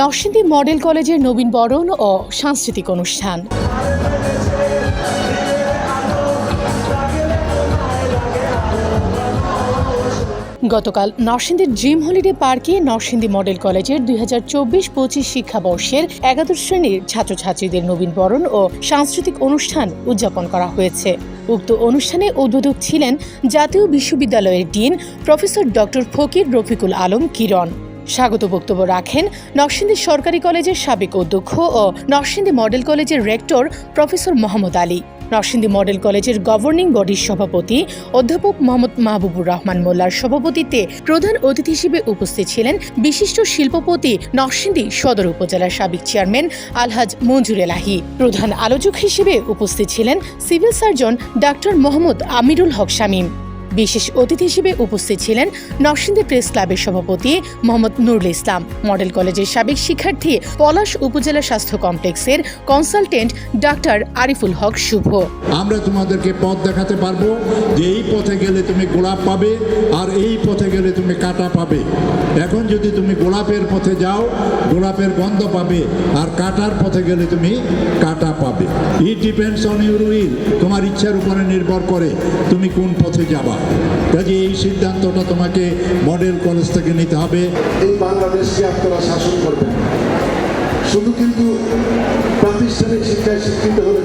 Narsingdi model কলেজের নবীন বরণ ও সাংস্কৃতিক অনুষ্ঠান। গতকাল নরসিংদীর ড্রিম হলিডে পার্কে নরসিংদী মডেল কলেজের দুই হাজার চব্বিশ পঁচিশ শিক্ষাবর্ষের একাদশ শ্রেণির ছাত্রছাত্রীদের নবীন বরণ ও সাংস্কৃতিক অনুষ্ঠান উদযাপন করা হয়েছে। উক্ত অনুষ্ঠানে উদ্বোধক ছিলেন জাতীয় বিশ্ববিদ্যালয়ের dean professor doctor Fakir Rafiqul Alam Kiron. স্বাগত বক্তব্য রাখেন নরসিংদী সরকারি কলেজের সাবেক অধ্যক্ষ ও নরসিংদী মডেল কলেজের rector professor Mohammad Ali. Narsingdi model কলেজের গভর্নিং বডির সভাপতি অধ্যাপক মোহাম্মদ মাহবুবুর রহমান মোল্লার সভাপতিত্বে প্রধান অতিথি হিসেবে উপস্থিত ছিলেন বিশিষ্ট শিল্পপতি নরসিংদী সদর উপজেলার সাবেক চেয়ারম্যান আলহাজ মঞ্জুর এলাহি। প্রধান আলোচক হিসেবে উপস্থিত ছিলেন সিভিল সার্জন ডাক্তার মোহাম্মদ আমিরুল হক শামীম। বিশেষ অতিথি হিসেবে উপস্থিত ছিলেন নরসিংদী প্রেস ক্লাবের সভাপতি মোহাম্মদ নুরুল ইসলাম, মডেল কলেজের সাবেক শিক্ষার্থী পলাশ উপজেলা স্বাস্থ্য কমপ্লেক্সের কনসালটেন্ট ডাক্তার আরিফুল হক শুভ। আমরা তোমাদেরকে পথ দেখাতে পারব যে এই পথে গেলে তুমি গোলাপ পাবে আর এই পথে গেলে তুমি কাটা পাবে। এখন যদি তুমি গোলাপের পথে যাও, গোলাপের গন্ধ পাবে, আর কাটার পথে গেলে তুমি কাটা পাবে। It depends on your will তোমার ইচ্ছার উপরে নির্ভর করে তুমি কোন পথে যাবা। কাজে এই সিদ্ধান্তটা তোমাকে মডেল কলেজ থেকে নিতে হবে। এই বাংলাদেশকে আপনারা শাসন করবেন। শুধু কিন্তু প্রাতিষ্ঠানিক শিক্ষায় শিক্ষিত হলে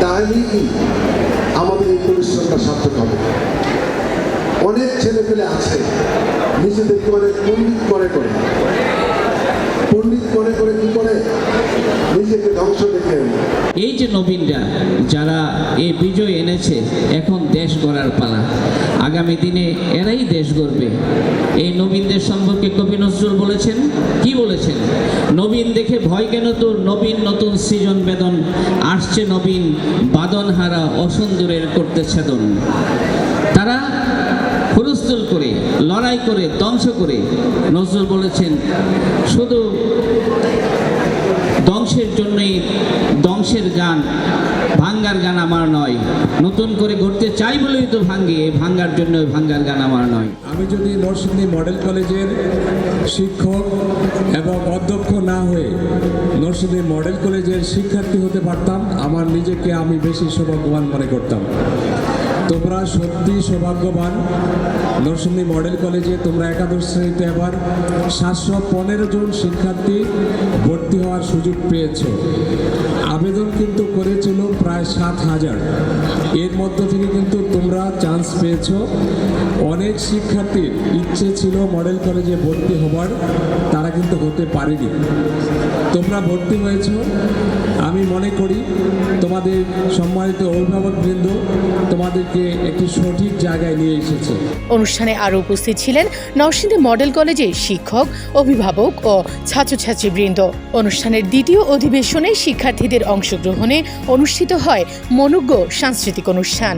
তাহলেই আমাদের এই পরিশ্রমটা সার্থক হবে। অনেক ছেলে পেলে আছে, নিজেদেরকে অনেক পণ্ডিত করে করে। পণ্ডিত করে করে কি করে? নিজেকে ধ্বংস এই যে নবীনরা, যারা এই বিজয় এনেছে, এখন দেশ গড়ার পালা। আগামী দিনে এরাই দেশ গড়বে। এই নবীনদের সম্পর্কে কবি নজরুল বলেছেন, কি বলেছেন? ভয় কেন তোর? নবীন নতুন সৃজন বেদন, আসছে নবীন বাদন হারা অসুন্দরের করতে ছেদন তারা হুলস্থুল করে, লড়াই করে, ধ্বংস করে। নজরুল বলেছেন, শুধু ধ্বংসের জন্যই ধ্বংসের গান, ভাঙ্গার গান আমার নয়। নতুন করে গড়তে চাই বলেই তো ভাঙ্গে ভাঙ্গার জন্য ভাঙ্গার গান আমার নয়। আমি যদি নরসিংদী মডেল কলেজের শিক্ষক এবং অধ্যক্ষ না হয়ে নরসিংদী মডেল কলেজের শিক্ষার্থী হতে পারতাম, আমার নিজেকে আমি বেশি সৌভাগ্যবান মনে করতাম। তোমরা সত্যি সৌভাগ্যবান। নরসিংদী মডেল কলেজে তোমরা একাদশ শ্রেণীতে এবার সাতশো পনেরো জন শিক্ষার্থী হওয়ার সুযোগ পেয়েছে। আবেদন কিন্তু করেছিল প্রায় সাত হাজার। এর মধ্য থেকে কিন্তু তোমরা চান্স পেয়েছ। অনেক শিক্ষার্থীর ইচ্ছে ছিল মডেল কলেজে ভর্তি হবার, তারা কিন্তু হতে পারেনি। তোমরা ভর্তি হয়েছ। আমি মনে করি তোমাদের সম্মানিত অভিভাবকবৃন্দ তোমাদেরকে একটি সঠিক জায়গায় নিয়ে এসেছে। অনুষ্ঠানে আরও উপস্থিত ছিলেন নরসিংদী মডেল কলেজের শিক্ষক, অভিভাবক ও ছাত্রছাত্রীবৃন্দ। অনুষ্ঠানের দ্বিতীয় অধিবেশনে শিক্ষার্থীদের অংশগ্রহণে অনুষ্ঠিত হয় মনোজ্ঞ সাংস্কৃতিক অনুষ্ঠান।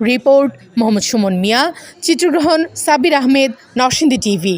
রিপোর্ট মোহাম্মদ সুমন মিয়া চিত্রগ্রহণ সাবির আহমেদ নরসিংদী টিভি।